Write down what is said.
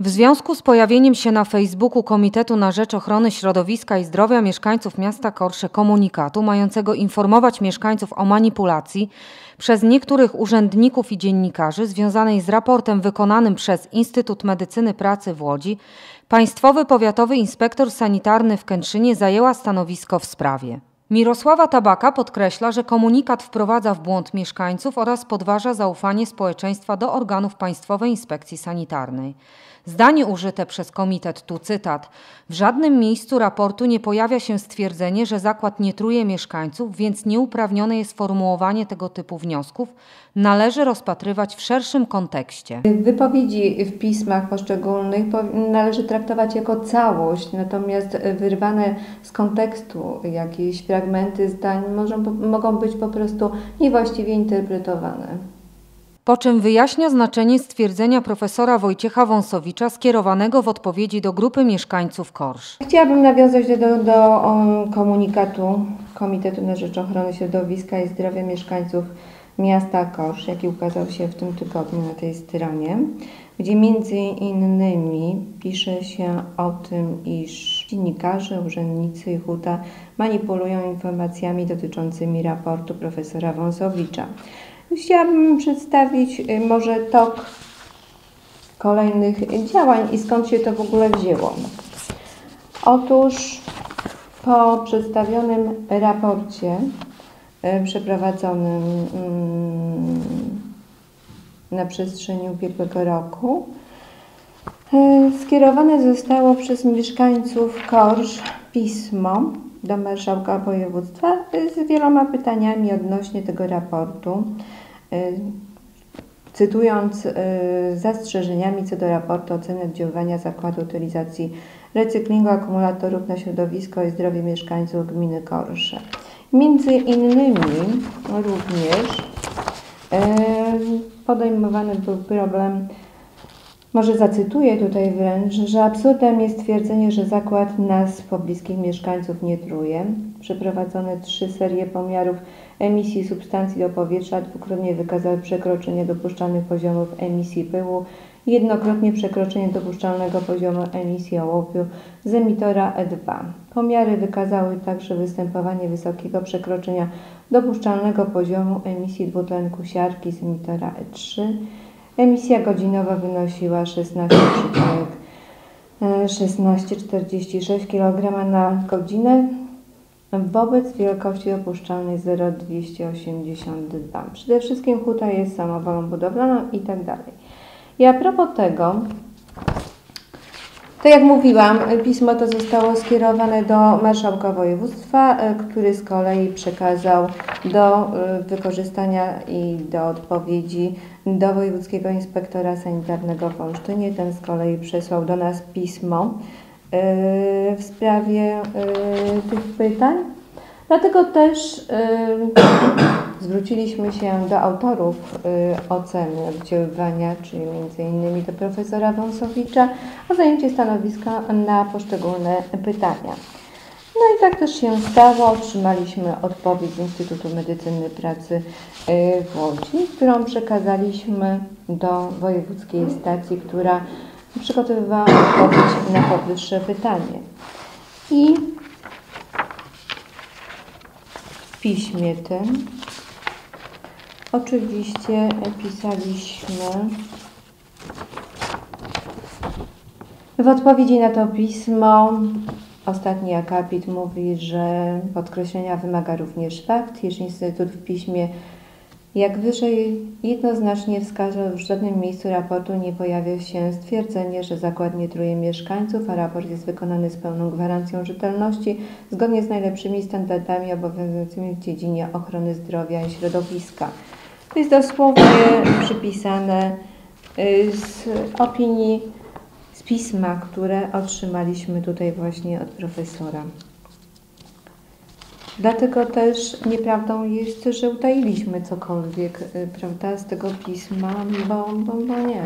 W związku z pojawieniem się na Facebooku Komitetu na Rzecz Ochrony Środowiska i Zdrowia mieszkańców miasta Korsze komunikatu mającego informować mieszkańców o manipulacji przez niektórych urzędników i dziennikarzy związanej z raportem wykonanym przez Instytut Medycyny Pracy w Łodzi, Państwowy Powiatowy Inspektor Sanitarny w Kętrzynie zajęła stanowisko w sprawie. Mirosława Tabaka podkreśla, że komunikat wprowadza w błąd mieszkańców oraz podważa zaufanie społeczeństwa do organów Państwowej Inspekcji Sanitarnej. Zdanie użyte przez komitet, tu cytat: W żadnym miejscu raportu nie pojawia się stwierdzenie, że zakład nie truje mieszkańców, więc nieuprawnione jest formułowanie tego typu wniosków. Należy rozpatrywać w szerszym kontekście. Wypowiedzi w pismach poszczególnych należy traktować jako całość, natomiast wyrwane z kontekstu jakieś fragmenty zdań może, mogą być po prostu niewłaściwie interpretowane po czym wyjaśnia znaczenie stwierdzenia profesora Wojciecha Wąsowicza skierowanego w odpowiedzi do grupy mieszkańców Korsz. Chciałabym nawiązać do, do, do komunikatu Komitetu na Rzecz Ochrony Środowiska i Zdrowia Mieszkańców Miasta Korsz, jaki ukazał się w tym tygodniu na tej stronie, gdzie między innymi pisze się o tym, iż dziennikarze, urzędnicy i huta manipulują informacjami dotyczącymi raportu profesora Wąsowicza. Chciałabym przedstawić y, może tok kolejnych działań i skąd się to w ogóle wzięło. Otóż po przedstawionym raporcie y, przeprowadzonym mm, na przestrzeni ubiegłego roku skierowane zostało przez mieszkańców Korsz pismo do marszałka województwa z wieloma pytaniami odnośnie tego raportu. Y, cytując y, zastrzeżeniami co do raportu oceny oddziaływania Zakładu Utylizacji Recyklingu Akumulatorów na środowisko i zdrowie mieszkańców gminy Korsze. Między innymi również y, podejmowany był problem może zacytuję tutaj wręcz, że absurdem jest twierdzenie, że zakład nas, pobliskich mieszkańców, nie truje. Przeprowadzone trzy serie pomiarów emisji substancji do powietrza dwukrotnie wykazały przekroczenie dopuszczalnych poziomów emisji pyłu i jednokrotnie przekroczenie dopuszczalnego poziomu emisji ołowiu z emitora E2. Pomiary wykazały także występowanie wysokiego przekroczenia dopuszczalnego poziomu emisji dwutlenku siarki z emitora E3 Emisja godzinowa wynosiła 16,46 kg na godzinę wobec wielkości dopuszczalnej 0,282. Przede wszystkim huta jest samowolą budowlaną i tak dalej. I a propos tego, tak jak mówiłam, pismo to zostało skierowane do marszałka województwa, e, który z kolei przekazał do e, wykorzystania i do odpowiedzi do wojewódzkiego inspektora sanitarnego w Olsztynie. Ten z kolei przesłał do nas pismo e, w sprawie tych pytań. Dlatego też zwróciliśmy się do autorów oceny oddziaływania, czyli m.in. do profesora Wąsowicza, o zajęcie stanowiska na poszczególne pytania. No i tak też się stało. Otrzymaliśmy odpowiedź z Instytutu Medycyny Pracy w Łodzi, którą przekazaliśmy do wojewódzkiej stacji, która przygotowywała odpowiedź na powyższe pytanie. I piśmie tym. Oczywiście pisaliśmy w odpowiedzi na to pismo Ostatni akapit mówi, że podkreślenia wymaga również fakt, iż Instytut w piśmie jak wyżej jednoznacznie wskazał, w żadnym miejscu raportu nie pojawia się stwierdzenie, że zakład nie truje mieszkańców, a raport jest wykonany z pełną gwarancją rzetelności, zgodnie z najlepszymi standardami obowiązującymi w dziedzinie ochrony zdrowia i środowiska. To jest dosłownie przypisane y, z opinii, z pisma, które otrzymaliśmy tutaj właśnie od profesora. Dlatego też nieprawdą jest, że utailiśmy cokolwiek, y, prawda, z tego pisma, bo, bo, bo nie.